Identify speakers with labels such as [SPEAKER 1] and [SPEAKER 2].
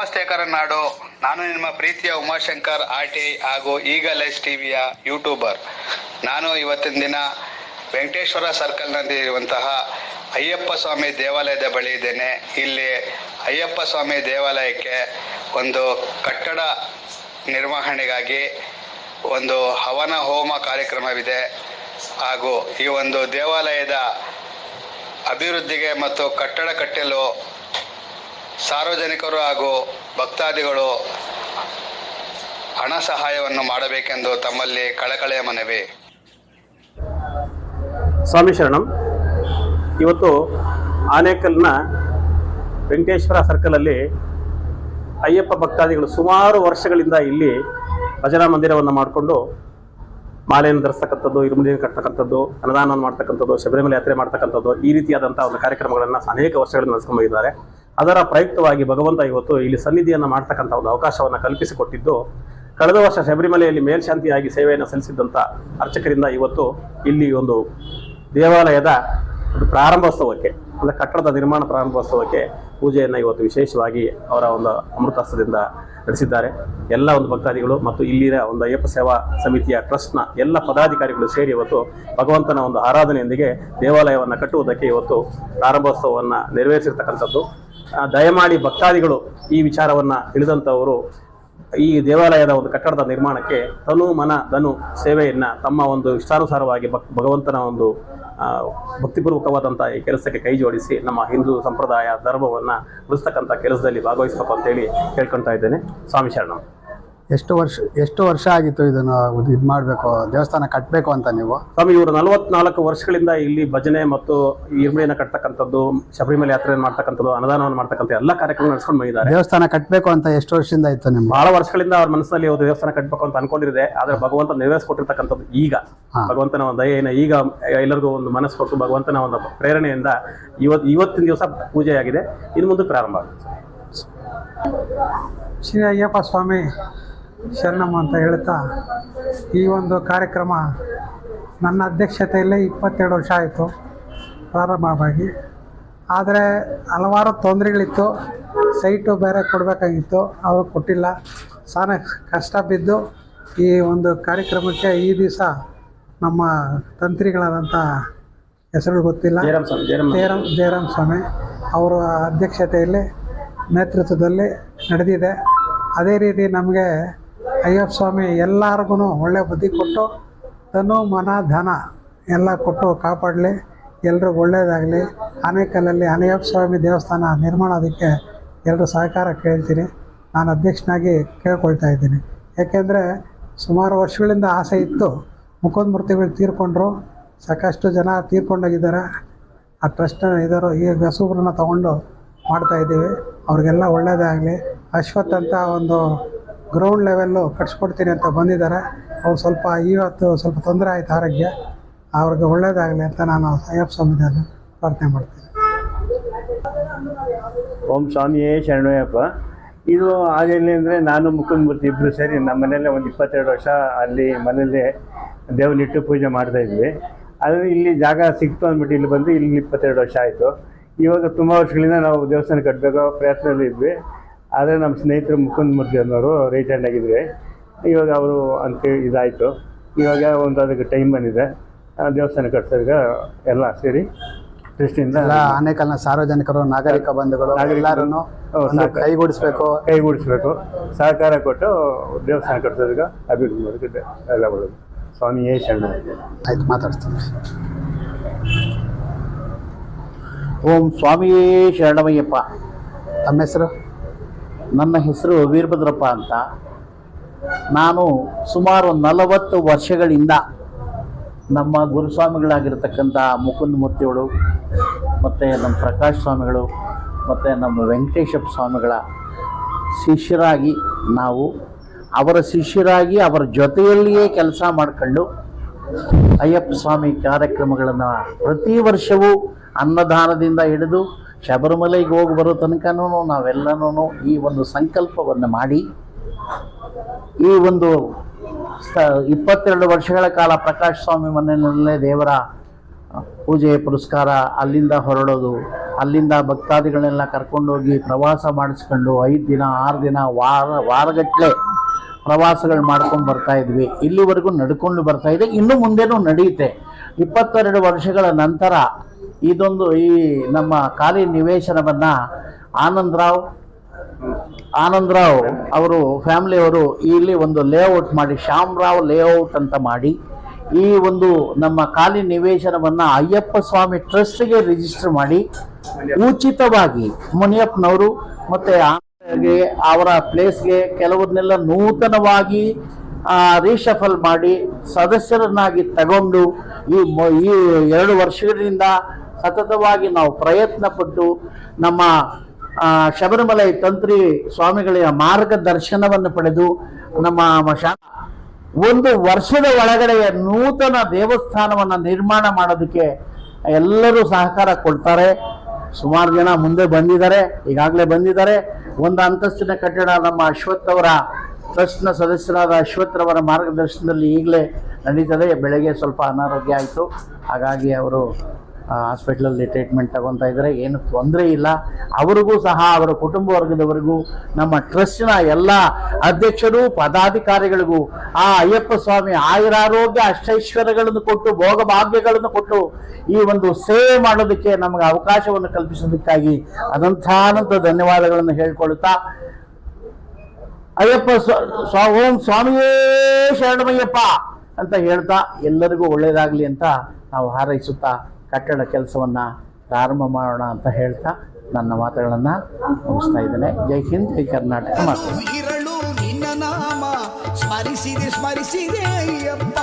[SPEAKER 1] ನಮಸ್ತೆ ನಾಡು. ನಾನು ನಿಮ್ಮ ಪ್ರೀತಿಯ ಉಮಾಶಂಕರ್ ಆರ್ ಟಿ ಐ ಹಾಗೂ ಈಗ ಲೈಸ್ ಟಿವಿಯ ಯೂಟ್ಯೂಬರ್. ನಾನು ಇವತ್ತಿನ ದಿನ ವೆಂಕಟೇಶ್ವರ ಸರ್ಕಲ್ನಲ್ಲಿ ಇರುವಂತಹ ಅಯ್ಯಪ್ಪ ಸ್ವಾಮಿ ದೇವಾಲಯದ ಬಳಿ ಇದ್ದೇನೆ. ಇಲ್ಲಿ ಅಯ್ಯಪ್ಪ ಸ್ವಾಮಿ ದೇವಾಲಯಕ್ಕೆ ಒಂದು ಕಟ್ಟಡ ನಿರ್ವಹಣೆಗಾಗಿ ಒಂದು ಹವನ ಹೋಮ ಕಾರ್ಯಕ್ರಮವಿದೆ. ಹಾಗೂ ಈ ಒಂದು ದೇವಾಲಯದ ಅಭಿವೃದ್ಧಿಗೆ ಮತ್ತು ಕಟ್ಟಡ ಕಟ್ಟಲು ಸಾರ್ವಜನಿಕರು ಹಾಗೂ ಭಕ್ತಾದಿಗಳು ಹಣ ಸಹಾಯವನ್ನು ಮಾಡಬೇಕೆಂದು ತಮ್ಮಲ್ಲಿ ಕಳಕಳೆಯ ಮನವಿ.
[SPEAKER 2] ಸ್ವಾಮಿ ಶರಣಂ, ಇವತ್ತು ಆನೇಕಲ್ನ ವೆಂಕಟೇಶ್ವರ ಸರ್ಕಲಲ್ಲಿ ಅಯ್ಯಪ್ಪ ಭಕ್ತಾದಿಗಳು ಸುಮಾರು ವರ್ಷಗಳಿಂದ ಇಲ್ಲಿ ಭಜನಾ ಮಂದಿರವನ್ನು ಮಾಡಿಕೊಂಡು ಮಾಲೆಯನ್ನು ಧರಿಸ್ತಕ್ಕಂಥದ್ದು ಇರುಮುಡಿಯನ್ನು ಕಟ್ಟತಕ್ಕಂಥದ್ದು ಅನುದಾನವನ್ನು ಮಾಡ್ತಕ್ಕಂಥದ್ದು, ಶಬರಿಮಲೆ ಯಾತ್ರೆ ಮಾಡ್ತಕ್ಕಂಥದ್ದು ಈ ರೀತಿಯಾದಂಥ ಒಂದು ಕಾರ್ಯಕ್ರಮಗಳನ್ನು ಅನೇಕ ವರ್ಷಗಳಿಂದ ನಡೆಸ್ಕೊಂಡು ಬಂದಿದ್ದಾರೆ. ಅದರ ಪ್ರಯುಕ್ತವಾಗಿ ಭಗವಂತ ಇವತ್ತು ಇಲ್ಲಿ ಸನ್ನಿಧಿಯನ್ನು ಮಾಡ್ತಕ್ಕಂಥ ಒಂದು ಅವಕಾಶವನ್ನು ಕಲ್ಪಿಸಿಕೊಟ್ಟಿದ್ದು, ಕಳೆದ ವರ್ಷ ಶಬರಿಮಲೆಯಲ್ಲಿ ಮೇಲ್ಶಾಂತಿಯಾಗಿ ಸೇವೆಯನ್ನು ಸಲ್ಲಿಸಿದ್ದಂಥ ಅರ್ಚಕರಿಂದ ಇವತ್ತು ಇಲ್ಲಿ ಒಂದು ದೇವಾಲಯದ ಒಂದು ಪ್ರಾರಂಭೋತ್ಸವಕ್ಕೆ, ಅಂದರೆ ಕಟ್ಟಡದ ನಿರ್ಮಾಣ ಪ್ರಾರಂಭೋತ್ಸವಕ್ಕೆ ಪೂಜೆಯನ್ನು ಇವತ್ತು ವಿಶೇಷವಾಗಿ ಅವರ ಒಂದು ಅಮೃತಾಸ್ತ್ರದಿಂದ ನಡೆಸಿದ್ದಾರೆ. ಎಲ್ಲ ಒಂದು ಭಕ್ತಾದಿಗಳು ಮತ್ತು ಇಲ್ಲಿನ ಒಂದು ಅಯ್ಯಪ್ಪ ಸೇವಾ ಸಮಿತಿಯ ಟ್ರಸ್ಟ್ನ ಎಲ್ಲ ಪದಾಧಿಕಾರಿಗಳು ಸೇರಿ ಇವತ್ತು ಭಗವಂತನ ಒಂದು ಆರಾಧನೆಯೊಂದಿಗೆ ದೇವಾಲಯವನ್ನು ಕಟ್ಟುವುದಕ್ಕೆ ಇವತ್ತು ಪ್ರಾರಂಭೋತ್ಸವವನ್ನು ನೆರವೇರಿಸಿರ್ತಕ್ಕಂಥದ್ದು. ದಯಮಾಡಿ ಭಕ್ತಾದಿಗಳು ಈ ವಿಚಾರವನ್ನು ತಿಳಿದಂಥವರು ಈ ದೇವಾಲಯದ ಒಂದು ಕಟ್ಟಡದ ನಿರ್ಮಾಣಕ್ಕೆ ತನು ಮನ ಧನು ಸೇವೆಯನ್ನ ತಮ್ಮ ಒಂದು ಇಷ್ಟಾನುಸಾರವಾಗಿ ಭಕ್ ಭಗವಂತನ ಒಂದು ಭಕ್ತಿಪೂರ್ವಕವಾದಂಥ ಈ ಕೆಲಸಕ್ಕೆ ಕೈ ಜೋಡಿಸಿ ನಮ್ಮ ಹಿಂದೂ ಸಂಪ್ರದಾಯ ಧರ್ಮವನ್ನು ಉಳಿಸ್ತಕ್ಕಂಥ ಕೆಲಸದಲ್ಲಿ ಭಾಗವಹಿಸಬೇಕು ಅಂತೇಳಿ ಕೇಳ್ಕೊಳ್ತಾ ಇದ್ದೇನೆ. ಸ್ವಾಮಿ ಶರಣಂ.
[SPEAKER 3] ಎಷ್ಟು ವರ್ಷ ಎಷ್ಟು ವರ್ಷ ಆಗಿತ್ತು ಇದನ್ನು ಇದು ಮಾಡಬೇಕು ದೇವಸ್ಥಾನ ಕಟ್ಟಬೇಕು ಅಂತ ನೀವು?
[SPEAKER 2] ಸ್ವಾಮಿ ಇವರು ನಲವತ್ನಾಲ್ಕು ವರ್ಷಗಳಿಂದ ಇಲ್ಲಿ ಭಜನೆ ಮತ್ತು ಇರ್ಮಳಿಯನ್ನು ಕಟ್ತಕ್ಕಂಥದ್ದು ಶಬರಿಮಲೆ ಯಾತ್ರೆಯನ್ನು ಮಾಡ್ತಕ್ಕಂಥದ್ದು ಅನುದಾನವನ್ನು ಮಾಡ್ತಕ್ಕಂಥ ಎಲ್ಲ ಕಾರ್ಯಕ್ರಮ ನಡೆಸ್ಕೊಂಡು ಬಂದಿದ್ದಾರೆ.
[SPEAKER 3] ದೇವಸ್ಥಾನ ಕಟ್ಟಬೇಕು ಅಂತ ಎಷ್ಟು ವರ್ಷದಿಂದ ಇತ್ತು ನಿಮ್ಗೆ?
[SPEAKER 2] ಬಹಳ ವರ್ಷಗಳಿಂದ ಅವ್ರ ಮನಸ್ಸಿನಲ್ಲಿ ಒಂದು ದೇವಸ್ಥಾನ ಕಟ್ಟಬೇಕು ಅಂತ ಅನ್ಕೊಂಡಿರಿದೆ ಆದರೆ ಭಗವಂತ ನೆರವೇರಿಸ್ಕೊಟ್ಟಿರ್ತಕ್ಕಂಥದ್ದು ಈಗ. ಭಗವಂತನ ಒಂದು ದಯೆಯನ್ನು ಈಗ ಎಲ್ಲರಿಗೂ ಒಂದು ಮನಸ್ಸು ಕೊಟ್ಟು ಭಗವಂತನ ಒಂದು ಪ್ರೇರಣೆಯಿಂದ ಇವತ್ತು ಇವತ್ತಿನ ದಿವಸ ಪೂಜೆಯಾಗಿದೆ ಇನ್ನು ಮುಂದೆ ಪ್ರಾರಂಭ ಆಗುತ್ತೆ.
[SPEAKER 4] ಶ್ರೀ ಅಯ್ಯಪ್ಪ ಸ್ವಾಮಿ ಶರಣಮ್ಮ ಅಂತ ಹೇಳ್ತಾ ಈ ಒಂದು ಕಾರ್ಯಕ್ರಮ ನನ್ನ ಅಧ್ಯಕ್ಷತೆಯಲ್ಲೇ ಇಪ್ಪತ್ತೆರಡು ವರ್ಷ ಆಯಿತು ಪ್ರಾರಂಭವಾಗಿ. ಆದರೆ ಹಲವಾರು ತೊಂದರೆಗಳಿತ್ತು ಸೈಟು ಬೇರೆ ಕೊಡಬೇಕಾಗಿತ್ತು ಅವರು ಕೊಟ್ಟಿಲ್ಲ. ಸಾನ ಕಷ್ಟ ಬಿದ್ದು ಈ ಒಂದು ಕಾರ್ಯಕ್ರಮಕ್ಕೆ ಈ ದಿವಸ ನಮ್ಮ ತಂತ್ರಿಗಳಾದಂಥ ಹೆಸರು ಗೊತ್ತಿಲ್ಲ.
[SPEAKER 2] ಜಯರಾಮ್ ಜಯರಾಮ್
[SPEAKER 4] ಸ್ವಾಮಿ ಅವರ ಅಧ್ಯಕ್ಷತೆಯಲ್ಲಿ ನೇತೃತ್ವದಲ್ಲಿ ನಡೆದಿದೆ. ಅದೇ ರೀತಿ ನಮಗೆ ಅಯ್ಯಪ್ಪ ಸ್ವಾಮಿ ಎಲ್ಲರಿಗೂ ಒಳ್ಳೆ ಬುದ್ಧಿ ಕೊಟ್ಟು ತನು ಮನ, ಧನ ಎಲ್ಲ ಕೊಟ್ಟು ಕಾಪಾಡಲಿ. ಎಲ್ರಿಗೂ ಒಳ್ಳೆಯದಾಗಲಿ ಆನೇಕಲ್ಲಲ್ಲಿ ಅನಯ್ಯಪ್ಪ ಸ್ವಾಮಿ ದೇವಸ್ಥಾನ ನಿರ್ಮಾಣೋದಕ್ಕೆ ಎಲ್ಲರೂ ಸಹಕಾರ ಕೇಳ್ತೀನಿ. ನಾನು ಅಧ್ಯಕ್ಷನಾಗಿ ಕೇಳ್ಕೊಳ್ತಾ ಇದ್ದೀನಿ. ಯಾಕೆಂದರೆ ಸುಮಾರು ವರ್ಷಗಳಿಂದ ಆಸೆ ಇತ್ತು. ಮುಖದ ಮೂರ್ತಿಗಳು ತೀರ್ಕೊಂಡ್ರು. ಸಾಕಷ್ಟು ಜನ ತೀರ್ಕೊಂಡೋಗಿದ್ದಾರೆ. ಆ ಟ್ರಸ್ಟ್ ಇದ್ದಾರೋ ಈ ಗಸೂಬ್ರನ್ನ ತೊಗೊಂಡು ಮಾಡ್ತಾಯಿದ್ದೀವಿ ಅವ್ರಿಗೆಲ್ಲ ಒಳ್ಳೆಯದಾಗಲಿ ಅಶ್ವಥ್ ಅಂತ ಒಂದು ಗ್ರೌಂಡ್ ಲೆವೆಲ್ಲು ಕಟ್ಸ್ಕೊಡ್ತೀನಿ ಅಂತ ಬಂದಿದ್ದಾರೆ. ಅವ್ರು ಸ್ವಲ್ಪ ಇವತ್ತು ಸ್ವಲ್ಪ ತೊಂದರೆ ಆಯಿತು ಆರೋಗ್ಯ. ಅವ್ರಿಗೆ ಒಳ್ಳೇದಾಗಲಿ ಅಂತ ನಾನು ಅಯ್ಯಪ್ಪ ಸ್ವಾಮಿನಲ್ಲಿ ಪ್ರಾರ್ಥನೆ ಮಾಡ್ತೀನಿ.
[SPEAKER 5] ಓಂ ಸ್ವಾಮಿಯೇ ಶರಣಯ್ಯಪ್ಪ. ಇದು ಆಗಲಿ ಅಂದರೆ ನಾನು ಮುಕುಂದಮೂರ್ತಿ ಇಬ್ಬರು ಸೇರಿ ನಮ್ಮ ಮನೆಯಲ್ಲೇ ಒಂದು ಇಪ್ಪತ್ತೆರಡು ವರ್ಷ ಅಲ್ಲಿ ಮನೆಯಲ್ಲೇ ದೇವನಿಟ್ಟು ಪೂಜೆ ಮಾಡ್ತಾ ಇದ್ವಿ. ಆದರೆ ಇಲ್ಲಿ ಜಾಗ ಸಿಕ್ತು ಅಂದ್ಬಿಟ್ಟು ಇಲ್ಲಿ ಬಂದು ಇಲ್ಲಿ ಇಪ್ಪತ್ತೆರಡು ವರ್ಷ ಆಯಿತು. ಇವಾಗ ತುಂಬ ವರ್ಷಗಳಿಂದ ನಾವು ದೇವಸ್ಥಾನ ಕಟ್ಟಬೇಕು ಪ್ರಯತ್ನದಲ್ಲಿ ಇದ್ವಿ ಆದರೆ ನಮ್ಮ ಸ್ನೇಹಿತರು ಮುಕುಂದಮೂರ್ತಿ ಅನ್ನೋರು ರಿಟೈರ್ಡ್ ಆಗಿದ್ವಿ. ಇವಾಗ ಅವರು ಅಂತ ಇದಾಯಿತು. ಇವಾಗ ಒಂದು ಅದಕ್ಕೆ ಟೈಮ್ ಬಂದಿದೆ. ದೇವಸ್ಥಾನ ಕಟ್ಸೋದಾಗ ಎಲ್ಲ ಸೇರಿ ದೃಷ್ಟಿಯಿಂದ
[SPEAKER 3] ಎಲ್ಲ ಆನೇಕಲ್ನ ಸಾರ್ವಜನಿಕರು ನಾಗರಿಕ ಬಂಧುಗಳು. ಎಲ್ಲರೂ. ಕೈಗೂಡಿಸ್ಬೇಕು
[SPEAKER 5] ಕೈಗೂಡಿಸ್ಬೇಕು. ಸಹಕಾರ ಕೊಟ್ಟು ದೇವಸ್ಥಾನ ಕಟ್ಟಿಸೋದಕ್ಕೆ ಅಭಿವೃದ್ಧಿ ಮಾಡೋದಕ್ಕೆ ಎಲ್ಲ ಮಾಡೋದು ಸ್ವಾಮಿಯೇ ಶರಣ.
[SPEAKER 3] ಆಯ್ತು ಮಾತಾಡ್ತೀನಿ.
[SPEAKER 6] ಓಂ ಸ್ವಾಮಿಯೇ ಶರಣಮಯ್ಯಪ್ಪ.
[SPEAKER 3] ತಮ್ಮ ಹೆಸರು?
[SPEAKER 6] ನನ್ನ ಹೆಸರು ವೀರಭದ್ರಪ್ಪ ಅಂತ. ನಾನು ಸುಮಾರು ನಲವತ್ತು ವರ್ಷಗಳಿಂದ ನಮ್ಮ ಗುರುಸ್ವಾಮಿಗಳಾಗಿರ್ತಕ್ಕಂಥ ಮುಕುಂದ ಮೂರ್ತಿಗಳು ಮತ್ತು ನಮ್ಮ ಪ್ರಕಾಶ್ ಸ್ವಾಮಿಗಳು, ಮತ್ತು ನಮ್ಮ ವೆಂಕಟೇಶಪ್ಪ ಸ್ವಾಮಿಗಳ ಶಿಷ್ಯರಾಗಿ ನಾವು, ಅವರ ಶಿಷ್ಯರಾಗಿ ಅವರ ಜೊತೆಯಲ್ಲಿಯೇ ಕೆಲಸ ಮಾಡಿಕೊಂಡು ಅಯ್ಯಪ್ಪ ಸ್ವಾಮಿ ಕಾರ್ಯಕ್ರಮಗಳನ್ನು ಪ್ರತಿ ವರ್ಷವೂ ಅನ್ನದಾನದಿಂದ ಹಿಡಿದು ಶಬರಿಮಲೆಗೆ ಹೋಗಿ ಬರೋ ತನಕನೂ ನಾವೆಲ್ಲನೂ ಈ ಒಂದು ಸಂಕಲ್ಪವನ್ನು ಮಾಡಿ, ಈ ಒಂದು ಸ ಇಪ್ಪತ್ತೆರಡು ವರ್ಷಗಳ ಕಾಲ ಪ್ರಕಾಶ್ ಸ್ವಾಮಿ ಮನೆಯಲ್ಲೇ ದೇವರ ಪೂಜೆ ಪುರಸ್ಕಾರ ಅಲ್ಲಿಂದ ಹೊರಡೋದು, ಅಲ್ಲಿಂದ ಭಕ್ತಾದಿಗಳನ್ನೆಲ್ಲ ಕರ್ಕೊಂಡೋಗಿ ಪ್ರವಾಸ ಮಾಡಿಸ್ಕೊಂಡು ಐದು ದಿನ, ಆರು ದಿನ, ವಾರ, ವಾರಗಟ್ಟಲೆ ಪ್ರವಾಸಗಳು ಮಾಡ್ಕೊಂಡು ಬರ್ತಾ ಇದ್ವಿ. ಇಲ್ಲಿವರೆಗೂ ನಡ್ಕೊಂಡು ಬರ್ತಾ ಇದೆ. ಇನ್ನು ಮುಂದೆನೂ ನಡೆಯುತ್ತೆ. ಇಪ್ಪತ್ತೆರಡು ವರ್ಷಗಳ ನಂತರ ಇದೊಂದು ಈ ನಮ್ಮ ಖಾಲಿ ನಿವೇಶನವನ್ನು ಆನಂದರಾವ್ ಆನಂದರಾವ್ ಅವರು ಫ್ಯಾಮಿಲಿಯವರು ಇಲ್ಲಿ ಒಂದು ಲೇಔಟ್ ಮಾಡಿ ಶ್ಯಾಮರಾವ್ ಲೇಔಟ್ ಅಂತ ಮಾಡಿ, ಈ ಒಂದು ನಮ್ಮ ಖಾಲಿ ನಿವೇಶನವನ್ನು ಅಯ್ಯಪ್ಪ ಸ್ವಾಮಿ ಟ್ರಸ್ಟ್ಗೆ ರಿಜಿಸ್ಟರ್ ಮಾಡಿ, ಉಚಿತವಾಗಿ ಮುನಿಯಪ್ಪನವರು ಮತ್ತು ಅವರ ಪ್ಲೇಸ್ಗೆ ಕೆಲವನ್ನೆಲ್ಲ ನೂತನವಾಗಿ ರೀಶಫಲ್ ಮಾಡಿ, ಸದಸ್ಯರನ್ನಾಗಿ ತಗೊಂಡು ಈ ಎರಡು ವರ್ಷಗಳಿಂದ ಸತತವಾಗಿ ನಾವು ಪ್ರಯತ್ನ ಪಟ್ಟು ನಮ್ಮ ಶಬರಿಮಲೆ ತಂತ್ರಿ ಸ್ವಾಮಿಗಳ ಮಾರ್ಗದರ್ಶನವನ್ನು ಪಡೆದು ನಮ್ಮ ಒಂದು ವರ್ಷದ ಒಳಗಡೆ ನೂತನ ದೇವಸ್ಥಾನವನ್ನು ನಿರ್ಮಾಣ ಮಾಡೋದಕ್ಕೆ ಎಲ್ಲರೂ ಸಹಕಾರ ಕೊಡ್ತಾರೆ. ಸುಮಾರು ಜನ ಮುಂದೆ ಬಂದಿದ್ದಾರೆ, ಈಗಾಗಲೇ ಬಂದಿದ್ದಾರೆ. ಒಂದು ಅಂತಸ್ತಿನ ಕಟ್ಟಡ ನಮ್ಮ ಅಶ್ವಥ್ ಅವರ, ಟ್ರಸ್ಟ್ನ ಸದಸ್ಯರಾದ ಅಶ್ವಥ್ರವರ ಮಾರ್ಗದರ್ಶನದಲ್ಲಿ ಈಗಲೇ ನಡೀತದೆ. ಬೆಳಗ್ಗೆ ಸ್ವಲ್ಪ ಅನಾರೋಗ್ಯ ಆಯಿತು. ಹಾಗಾಗಿ ಅವರು ಹಾಸ್ಪಿಟ್ಲಲ್ಲಿ ಟ್ರೀಟ್ಮೆಂಟ್ ತಗೊತಾ ಇದ್ದಾರೆ. ಏನು ತೊಂದರೆ ಇಲ್ಲ. ಅವರಿಗೂ ಸಹ, ಅವರ ಕುಟುಂಬ ವರ್ಗದವರಿಗೂ, ನಮ್ಮ ಟ್ರಸ್ಟ್ನ ಎಲ್ಲ ಅಧ್ಯಕ್ಷರು, ಪದಾಧಿಕಾರಿಗಳಿಗೂ, ಆ ಅಯ್ಯಪ್ಪ ಸ್ವಾಮಿ ಆಯುರಾರೋಗ್ಯ ಅಷ್ಟೈಶ್ವರ್ಯಗಳನ್ನು ಕೊಟ್ಟು, ಭೋಗ ಭಾಗ್ಯಗಳನ್ನು ಕೊಟ್ಟು, ಈ ಒಂದು ಸೇವೆ ಮಾಡೋದಕ್ಕೆ ನಮಗೆ ಅವಕಾಶವನ್ನು ಕಲ್ಪಿಸೋದಕ್ಕಾಗಿ ಅನಂತಾನಂತ ಧನ್ಯವಾದಗಳನ್ನು ಹೇಳ್ಕೊಳ್ತಾ, ಅಯ್ಯಪ್ಪ ಸ್ವ- ಓಂ ಸ್ವಾಮಿಯೇ ಶರಣಮಯ್ಯಪ್ಪ ಅಂತ ಹೇಳ್ತಾ ಎಲ್ಲರಿಗೂ ಒಳ್ಳೆಯದಾಗಲಿ ಅಂತ ನಾವು ಹಾರೈಸುತ್ತಾ ಕಟ್ಟಡ ಕೆಲಸವನ್ನು ಪ್ರಾರಂಭ ಮಾಡೋಣ ಅಂತ ಹೇಳ್ತಾ ನನ್ನ ಮಾತುಗಳನ್ನು ಮುಗಿಸ್ತಾ ಇದ್ದೇನೆ. ಜೈ ಹಿಂದ್, ಜೈ ಕರ್ನಾಟಕ, ಮಾತು
[SPEAKER 7] ಸ್ಮರಿಸಿದೆ ಸ್ಮರಿಸಿದೆ ಅಯ್ಯಪ್ಪ.